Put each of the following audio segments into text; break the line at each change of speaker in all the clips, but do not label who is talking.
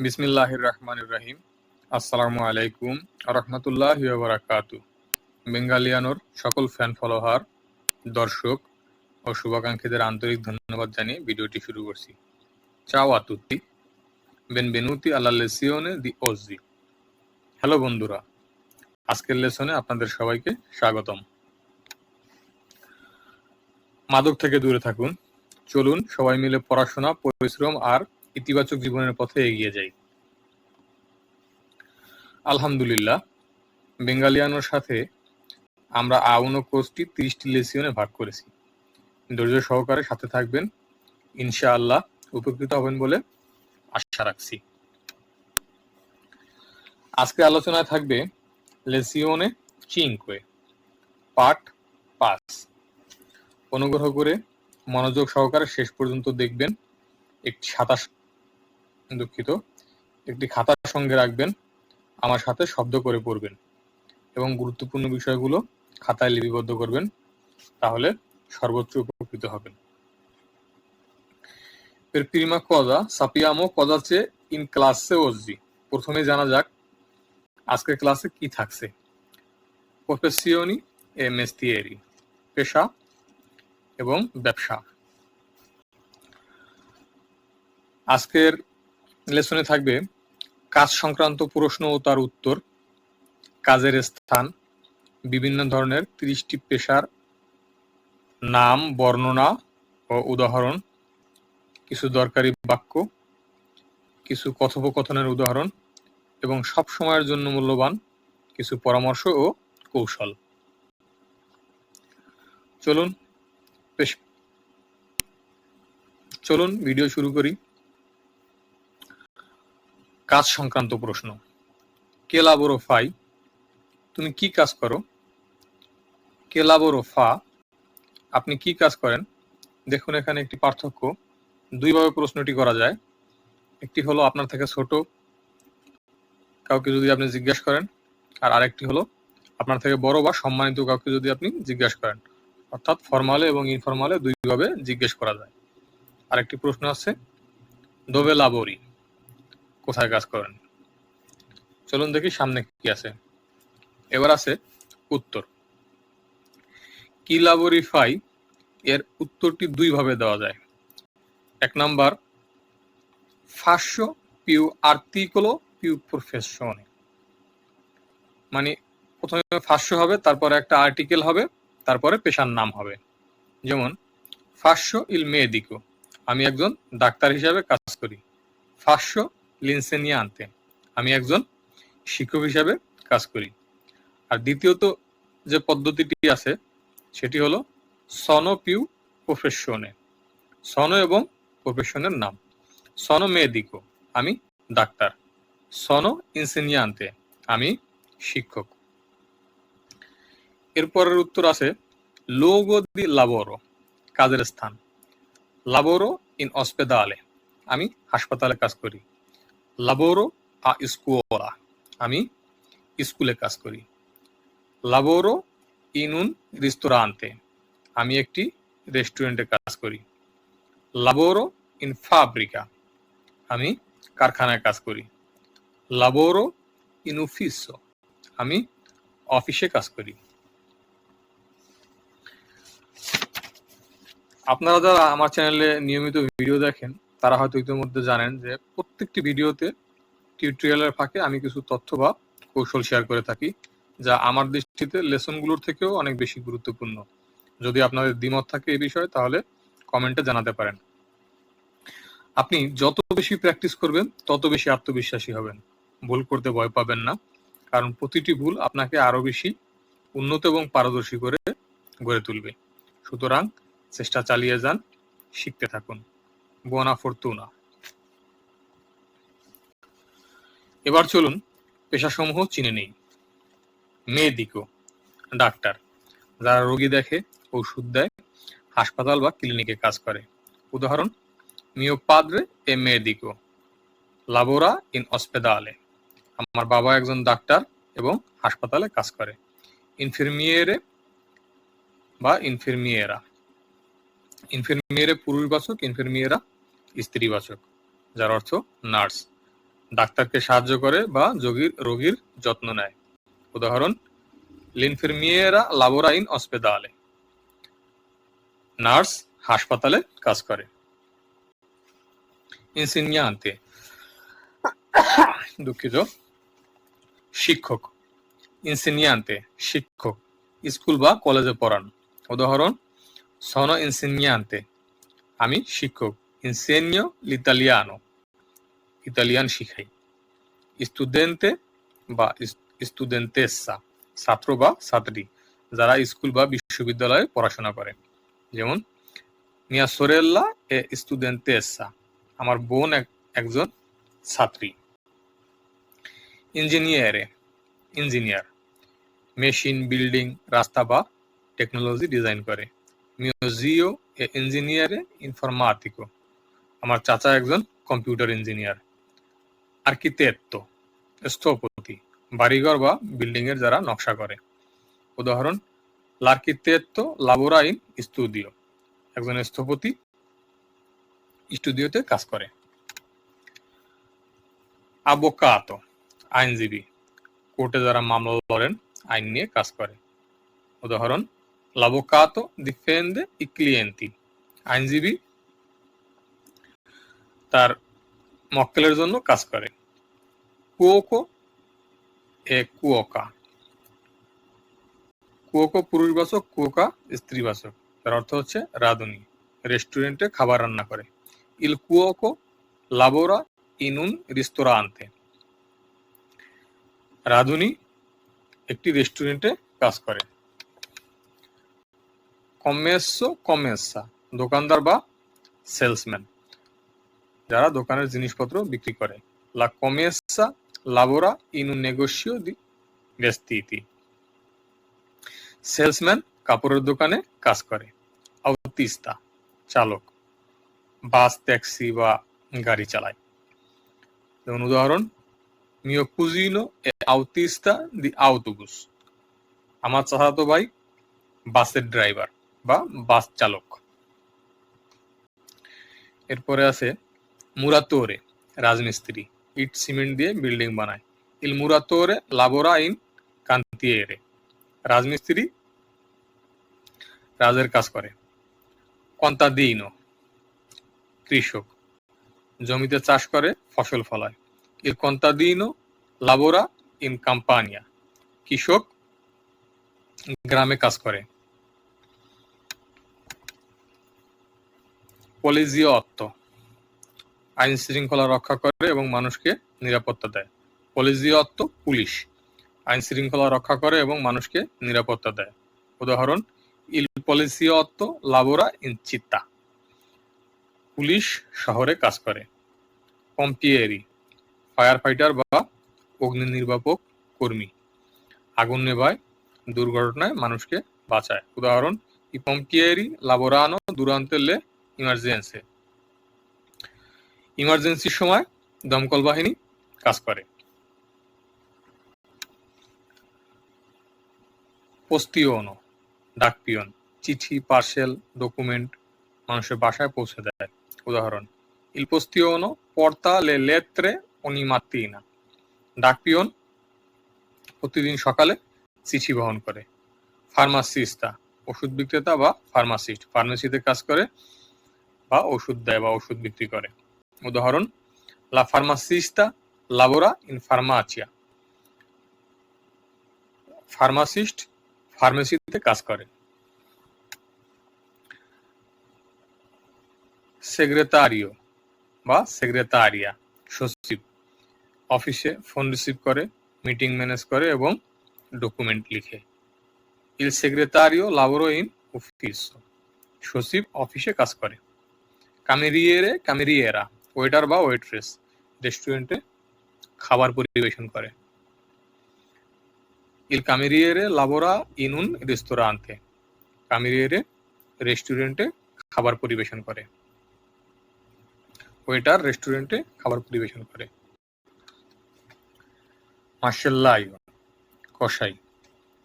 বিসমিল্লাহ রহমান রাহিম আসসালামু আলাইকুম রহমতুল্লাহ বারাকাতু। বেঙ্গালিয়ানোর সকল ফ্যান ফলোয়ার, দর্শক ও শুভাকাঙ্ক্ষীদের আন্তরিক ধন্যবাদ জানিয়ে ভিডিওটি শুরু করছি। চাও আতুতি বেনবেনুতি আল্লাহ লেসিওনে দি ওজি। হ্যালো বন্ধুরা, আজকের লেসনে আপনাদের সবাইকে স্বাগতম। মাদক থেকে দূরে থাকুন। চলুন সবাই মিলে পড়াশোনা, পরিশ্রম আর ইতিবাচক জীবনের পথে এগিয়ে যাই। আলহামদুলিল্লাহ, বেঙ্গালিয়ানোর সাথে আমরা আউনো কোর্সটি তিরিশটি লেসিয়নে ভাগ করেছি। ধৈর্য সহকারে সাথে থাকবেন। ইনশাআল্লাহ উপকৃত হবেন বলে আশা রাখছি। আজকে আলোচনায় থাকবে লেসিওনে চিংকুয়ে, পার্ট পাঁচ। অনুগ্রহ করে মনোযোগ সহকারে শেষ পর্যন্ত দেখবেন। একটি খাতা দুঃখিত। একটি খাতার সঙ্গে রাখবেন, আমার সাথে শব্দ করে পড়বেন এবং গুরুত্বপূর্ণ বিষয়গুলো খাতায় লিপিবদ্ধ করবেন, তাহলে সর্বোচ্চ উপকৃত হবেন। prima cosa sappiamo cosa c'è in classe oggi. প্রথমে জানা যাক আজকের ক্লাসে কি থাকছে। প্রফেসিওনি, এ মেস্তিয়েরি, পেশা এবং ব্যবসা। আজকের লেসনে থাকবে কাজ সংক্রান্ত প্রশ্ন ও তার উত্তর, কাজের স্থান, বিভিন্ন ধরনের ত্রিশটি পেশার নাম, বর্ণনা ও উদাহরণ, কিছু দরকারি বাক্য, কিছু কথোপকথনের উদাহরণ এবং সব সময়ের জন্য মূল্যবান কিছু পরামর্শ ও কৌশল। চলুন চলুন, ভিডিও শুরু করি। কাজ সংক্রান্ত প্রশ্ন। কে লাবোরো ফাই? তুমি কি কাজ করো? কে লাবোরো ফা? আপনি কি কাজ করেন? দেখুন এখানে একটি পার্থক্য। দুইভাবে প্রশ্নটি করা যায়। একটি হলো আপনার থেকে ছোট। কাউকে যদি আপনি জিজ্ঞাসা করেন। আর আরেকটি হলো আপনার থেকে বড় বা সম্মানিত কাউকে যদি আপনি জিজ্ঞাসা করেন। অর্থাৎ ফর্মালে এবং ইনফরমালে দুইভাবে জিজ্ঞেস করা যায়। আরেকটি প্রশ্ন আছে। দোবে লাবরি। কোথায় কাজ করেন? চলুন দেখি সামনে কি আছে। এবার আছে উত্তর। কি লাবরি এর উত্তরটি দুই ভাবে দেওয়া যায়। এক নাম্বার, ফাঁসো পিউ আর্টিকলো পিউ প্রফেশনে। মানে প্রথমে ফাঁসো হবে, তারপরে একটা আর্টিকেল হবে, তারপরে পেশার নাম হবে। যেমন, ফাঁসো ইল মেয়েদিকো, আমি একজন ডাক্তার হিসাবে কাজ করি। ফাঁসো লিনসেনিয়া আনতে আমি একজন শিক্ষক হিসাবে কাজ করি। আর দ্বিতীয়ত যে পদ্ধতিটি আছে, সেটি হলো সনো পিউ প্রফেশনে। সনো এবং প্রফেশনের নাম। সনো মেদিকো আমি ডাক্তার। সনো আনতে আমি শিক্ষক। এরপরের উত্তর আছে, লোগো দি লাবোরো, কাজের স্থান। লাবোরো ইন অসপেদালে, আমি হাসপাতালে কাজ করি। লাবোরো আ স্কুওলা আমি স্কুলে কাজ করি লাবোরো ইনুন রিস্তোরান্তে আমি একটি রেস্টুরেন্টে কাজ করি লাবোরো ইন ফাব্রিকা আমি কারখানায় কাজ করি লাবোরো ইন অফিসো আমি অফিসে কাজ করি আপনারা যারা আমার চ্যানেলে নিয়মিত ভিডিও দেখেন তারা হয়তো ইতিমধ্যে জানেন যে প্রত্যেকটি ভিডিওতে টিউটোরিয়ালের ফাঁকে আমি কিছু তথ্য বা কৌশল শেয়ার করে থাকি, যা আমার দৃষ্টিতে লেসনগুলোর থেকেও অনেক বেশি গুরুত্বপূর্ণ। যদি আপনাদের দ্বিমত থাকে এই বিষয়ে, তাহলে কমেন্টে জানাতে পারেন। আপনি যত বেশি প্র্যাকটিস করবেন, তত বেশি আত্মবিশ্বাসী হবেন। ভুল করতে ভয় পাবেন না, কারণ প্রতিটি ভুল আপনাকে আরও বেশি উন্নত এবং পারদর্শী করে গড়ে তুলবে। সুতরাং চেষ্টা চালিয়ে যান, শিখতে থাকুন। বোনা ফরতুনা এবার চলুন পেশাসমূহ চিনে নেই। মেদিকো ডাক্তার, যারা রোগী দেখে, ওষুধ দেয়, হাসপাতাল বা ক্লিনিকে কাজ করে। উদাহরণ মিও পাদ্রে এ মেদিকো লাবোরা ইন অসপেদালে। আমার বাবা একজন ডাক্তার এবং হাসপাতালে কাজ করে। ইনফিরমিয়েরে বা ইনফিরমিয়েরা। ইনফিরমিয়েরে পুরুষবাচক ইনফিরমিয়েরা স্ত্রীবাচক যার অর্থ নার্স ডাক্তারকে সাহায্য করে বা যোগীর, রোগীর যত্ন নেয়। উদাহরণ লিনফিরমিয়েরা লাবোরা ইন অসপেদালে নার্স হাসপাতালে কাজ করে। ইনসিনিয়ান্তে দুঃখিত, শিক্ষক। ইনসিনিয়ান্তে শিক্ষক, স্কুল বা কলেজে পড়ান। উদাহরণ সনো ইনসিনিয়ান্তে আমি শিক্ষক ইনসেনিও লিতালিয়ানো ইতালিয়ান শিখাই স্টুডেন্টে বা স্টুডেন্টেসা ছাত্র বা ছাত্রী যারা স্কুল বা বিশ্ববিদ্যালয়ে পড়াশোনা করে যেমন মিয়া সোরেল্লা এ স্টুডেন্টেসা আমার বোন এক- একজন ছাত্রী ইঞ্জিনিয়ারে ইঞ্জিনিয়ার মেশিন বিল্ডিং রাস্তা বা টেকনোলজি ডিজাইন করে মিউজিও ইঞ্জিনিয়ারে ইনফরমাটিকো আমার চাচা একজন কম্পিউটার ইঞ্জিনিয়ার আর্কিটেক্টো স্থপতি, বাড়িঘর বা বিল্ডিং এর যারা নকশা করে। উদাহরণ লার্কিটেক্টো লাবোরা স্টুডিও একজন স্থপতি স্টুডিওতে কাজ করে। আবোকাতো আইনজীবী, কোর্টে যারা মামলা লড়েন, আইন নিয়ে কাজ করে। উদাহরণ লাবোকাতো ডিফেন্ডে ই ক্লিয়েন্টি আইনজীবী তার মক্কেলের জন্য কাজ করে কুয়োকো এ কুয়োকা কুয়োকো পুরুষবাচক কুয়োকা স্ত্রীবাচক তার অর্থ হচ্ছে রাঁধুনি রেস্টুরেন্টে খাবার রান্না করে ইল কুয়োকো লাবোরা ইনুন রিস্তোরান্তে রাঁধুনি একটি রেস্টুরেন্টে কাজ করে কমেসো কমেসা দোকানদার বা সেলসম্যান যারা দোকানের জিনিসপত্র বিক্রি করে। লা কমেসা লাবোরা ইনু নেগোসিও দি ভেস্তিতি সেলসম্যান কাপড়ের দোকানে কাজ করে। আউতিস্তা চালক। বাস, ট্যাক্সি বা গাড়ি চালায়। যেমন উদাহরণ মিও কুজিনো এ আউতিস্তা দি আউটোবুস আমার চাচাতো ভাই বাসের ড্রাইভার বা বাস চালক। এরপরে আছে মুরাতোরে, রাজমিস্ত্রি। ইট সিমেন্ট দিয়ে বিল্ডিং বানায়। ইল মুরাতোরে লাবোরা ইন কান্তিয়েরে। রাজমিস্ত্রি রাজের কাজ করে। কন্তাদিনো কৃষক। জমিতে চাষ করে, ফসল ফলায়। ইল কন্তাদিনো লাবোরা ইন কাম্পানিয়া। কৃষক গ্রামে কাজ করে। পলিজিও অত্ত আইন শৃঙ্খলা রক্ষা করে এবং মানুষকে নিরাপত্তা দেয়। পলিজিও অত্ত পুলিশ। আইন শৃঙ্খলা রক্ষা করে এবং মানুষকে নিরাপত্তা দেয়। উদাহরণ, ইল পলিসিও অত্ত লাবোরা ইন চিত্তা। পুলিশ শহরে কাজ করে। পম্পিয়েরি ফায়ার ফাইটার বা অগ্নি নির্বাপক কর্মী। আগুন নেভায়, দুর্ঘটনায় মানুষকে বাঁচায়। উদাহরণ, ই পম্পিয়েরি লাবোরানো দুরান্তে লে ইমার্জেন্সি। ইমার্জেন্সির সময় দমকল বাহিনী কাজ করে। পোস্তিওনো ডাকপিয়ন, চিঠি, পার্সেল, ডকুমেন্ট মানুষের বাসায় পৌঁছে দেয়। উদাহরণ, ইল পোস্তিওনো পর্তা লে লেত্রে অনিমাত্তিনা ডাকপিয়ন প্রতিদিন সকালে চিঠি বহন করে। ফার্মাসিস্তা ওষুধ বিক্রেতা বা ফার্মাসিস্ট, ফার্মেসিতে কাজ করে। বা ওষুধ দেয় বা ওষুধ বিক্রি করে। উদাহরণ লা ফার্মাসিস্তা লাবোরা ইন ফার্মাচিয়া ফার্মাসিস্ট ফার্মেসিতে কাজ করে। সেক্রেটারিও বা সেক্রেটারিয়া সচিব। অফিসে ফোন রিসিভ করে মিটিং ম্যানেজ করে এবং ডকুমেন্ট লিখে। ইল সেক্রেটারিও লাবোরো ইন অফিস সচিব অফিসে কাজ করে। কামেরিয়েরে কামেরিয়েরা ওয়েটার বা ওয়েট্রেস রেস্টুরেন্টে খাবার পরিবেশন করে। ইল কামেরিয়েরে লাবোরা ইনুন রেস্তোরাঁতে কামেরিয়েরে রেস্টুরেন্টে খাবার পরিবেশন করে। ওয়েটার রেস্টুরেন্টে খাবার পরিবেশন করে। মার্শাল্লাইও কষাই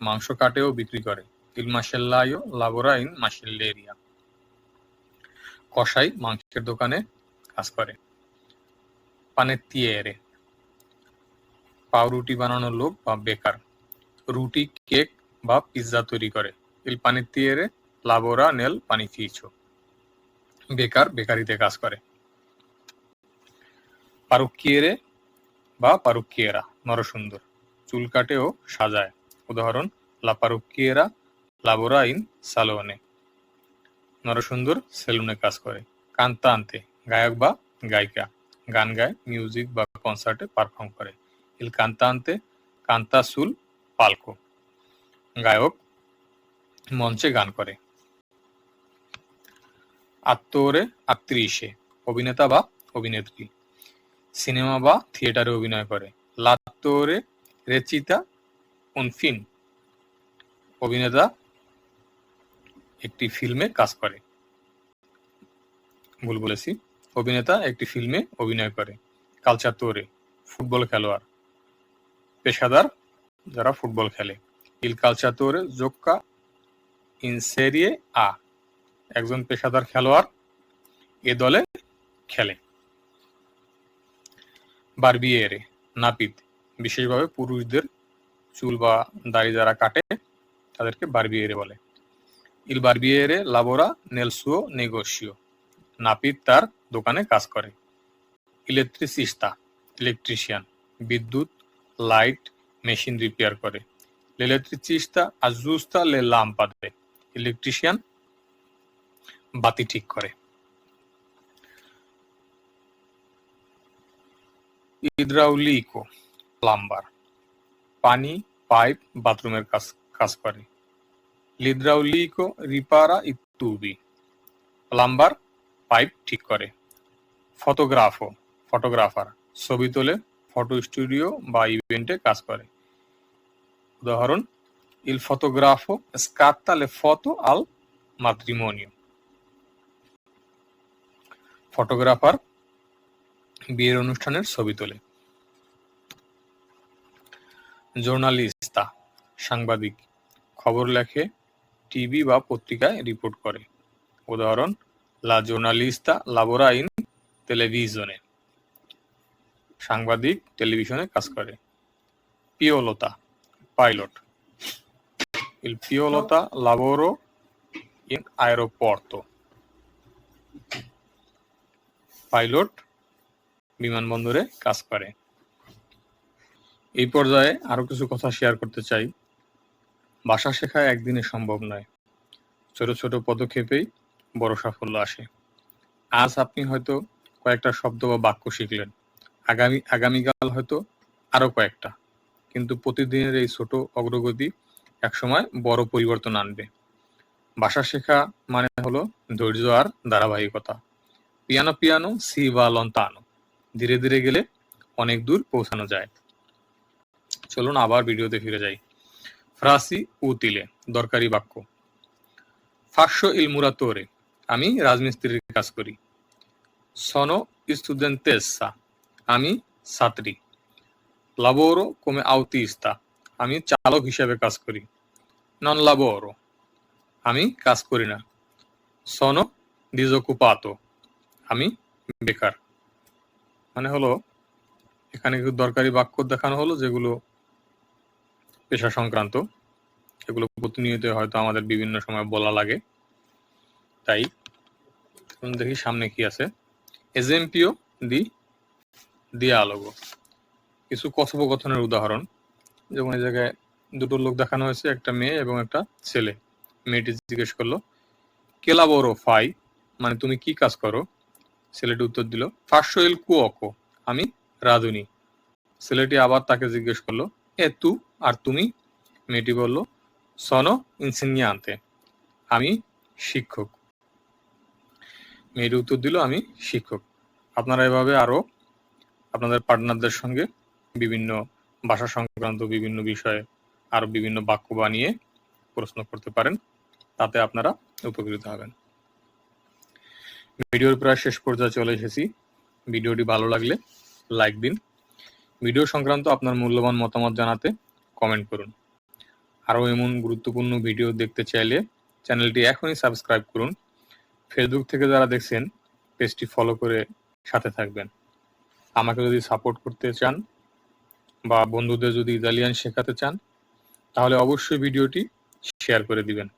মাংস কাটেও বিক্রি করে। ইল মার্শাল্লাইও লাবোরা ইন মার্শাল্লেরিয়া কসাই মাংসের দোকানে কাজ করে। পানের পানেতিয়েরে পাউরুটি বানানোর লোক বা বেকার। রুটি, কেক বা পিৎজা তৈরি করে। ইল পানিতিয়েরে লাবোরা নেল, পানি পানিফিচো বেকার বেকারিতে কাজ করে। পারুক্কিয়েরে বা পারুক্কিয়েরা, নরসুন্দর। চুল কাটে ও সাজায়। উদাহরণ, লা পারুক্কিয়েরা লাবোরা ইন সালোনে নরসুন্দর সেলুনে কাজ করে। কান্তা আনতে গায়ক বা গায়িকা গান গায় মিউজিক বা কনসার্টে পারফর্ম করে। ইল কান্তান্তে কান্তা সুল পালকো গায়ক মঞ্চে গান করে। আত্মরে আত্মীসে অভিনেতা বা অভিনেত্রী সিনেমা বা থিয়েটারে অভিনয় করে। লাত্তরে রেচিতা উনফিন অভিনেতা একটি ফিল্মে কাজ করে। ভুল বলেছি। অভিনেতা একটি ফিল্মে অভিনয় করে। কালচার তোরে। ফুটবল খেলোয়াড়। পেশাদার যারা ফুটবল খেলে। ইল কালচাতোরে জোক্কা ইন সেরিয়ে আ একজন পেশাদার খেলোয়াড় এ দলে খেলে। বারবিয়েরে নাপিত। বিশেষভাবে পুরুষদের চুল বা দাড়ি যারা কাটে, তাদেরকে বারবিয়েরে বলে। ইল বারবিয়েরে লাবোরা নেলসুও নেগোসিও নাপিত তার দোকানে কাজ করে। ইলেকট্রিসিস্তা ইলেকট্রিশিয়ান বিদ্যুৎ লাইট মেশিন রিপেয়ার করে। L'elettricista aggiusta le lampade electrician বাতি ঠিক করে। ইদ্রাউলিকো প্লাম্বার পানি পাইপ বাথরুমের কাজ কাজ করে। লিদ্রাউলিকো রিপারা ইত্তুবি প্লাম্বার পাইপ ঠিক করে. ফটোগ্রাফো ফটোগ্রাফার ছবি তোলে ফটো স্টুডিও বা ইভেন্টে কাজ করে। উদাহরণ ইল scatta le foto al matrimonio. Photographer বিয়ের অনুষ্ঠানের ছবি তোলে। জার্নালিস্তা সাংবাদিক, খবর লেখে টিভি বা পত্রিকায় রিপোর্ট করে। উদাহরণ লা জার্নালিস্তা লাবোরা ইন টেলিভিশনে সাংবাদিক টেলিভিশনে কাজ করে। পিওলতা pilot Il pilota lavoro in aeroporto. Pilot বিমানবন্দরে কাজ করে। এই পর্যায়ে আরও কিছু কথা শেয়ার করতে চাই। ভাষা শেখা একদিনে সম্ভব নয়। ছোট ছোট পদক্ষেপেই বড় সাফল্য আসে। আজ আপনি হয়তো কয়েকটা শব্দ বা বাক্য শিখলেন। আগামী, আগামীকাল হয়তো আরও কয়েকটা। কিন্তু প্রতিদিনের এই ছোট অগ্রগতি একসময় বড় পরিবর্তন আনবে। ভাষা শেখা মানে হলো ধৈর্য আর ধারাবাহিকতা। পিয়ানো পিয়ানো, সি বা লন্তানো ধীরে ধীরে গেলে অনেক দূর পৌঁছানো যায়। চলুন আবার ভিডিওতে ফিরে যাই। ফ্রাসি উতিলে দরকারি বাক্য। ফাঁসশ ইলমুরা তোরে আমি রাজমিস্ত্রির কাজ করি। সনো স্টুডেন্টেসা আমি ছাত্রী। লাবোরো কমে আউতি ইস্তা আমি চালক হিসেবে কাজ করি। নন লাবোরো, আমি কাজ করি না। সনো ডিজোকুপাতো আমি বেকার। মানে হলো, এখানে দরকারি বাক্য দেখানো হলো যেগুলো পেশা সংক্রান্ত, এগুলো প্রতিনিয়ত হয়তো আমাদের বিভিন্ন সময় বলা লাগে। তাই দেখি সামনে কি আছে। এজেম্পিও দি দিয়ালোগো কিছু কথোপকথনের উদাহরণ। যেমন এই জায়গায় দুটো লোক দেখানো হয়েছে, একটা মেয়ে এবং একটা ছেলে। মেয়েটি জিজ্ঞেস করল কেলা বড় ফাই মানে তুমি কি কাজ করো? ছেলেটি উত্তর দিল ফাঁসশো কুয়কো আমি রাধুনি। ছেলেটি আবার তাকে জিজ্ঞেস করল এ তু আর তুমি? মেয়েটি বলল সনো ইনসিনিয়ান্তে। আমি শিক্ষক। মেয়েটি উত্তর দিল, আমি শিক্ষক। আপনারা এভাবে আরও আপনাদের পার্টনারদের সঙ্গে বিভিন্ন ভাষা সংক্রান্ত বিভিন্ন বিষয়ে আরও বিভিন্ন বাক্য বানিয়ে প্রশ্ন করতে পারেন, তাতে আপনারা উপকৃত হবেন। ভিডিওর প্রায় শেষ পর্যায়ে চলে এসেছি। ভিডিওটি ভালো লাগলে লাইক দিন ভিডিও সংক্রান্ত আপনার মূল্যবান মতামত জানাতে কমেন্ট করুন। আরও এমন গুরুত্বপূর্ণ ভিডিও দেখতে চাইলে চ্যানেলটি এখনই সাবস্ক্রাইব করুন। ফেসবুক থেকে যারা দেখছেন, পেজটি ফলো করে সাথে থাকবেন। আমাকে যদি সাপোর্ট করতে চান বা বন্ধুদের যদি ইতালিয়ান শেখাতে চান, তাহলে অবশ্যই ভিডিওটি শেয়ার করে দিবেন।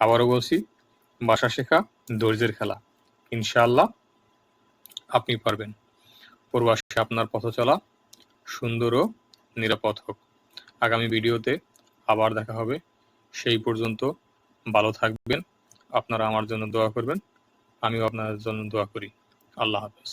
আবারও বলছি, ভাষা শেখা ধৈর্যের খেলা। ইনশাআল্লাহ আপনি পারবেন। প্রবাসে আপনার পথ চলা সুন্দর ও নিরাপদ হোক। আগামী ভিডিওতে আবার দেখা হবে। সেই পর্যন্ত ভালো থাকবেন। আপনারা আমার জন্য দোয়া করবেন। আমিও আপনাদের জন্য দোয়া করি। আল্লাহ হাফেজ।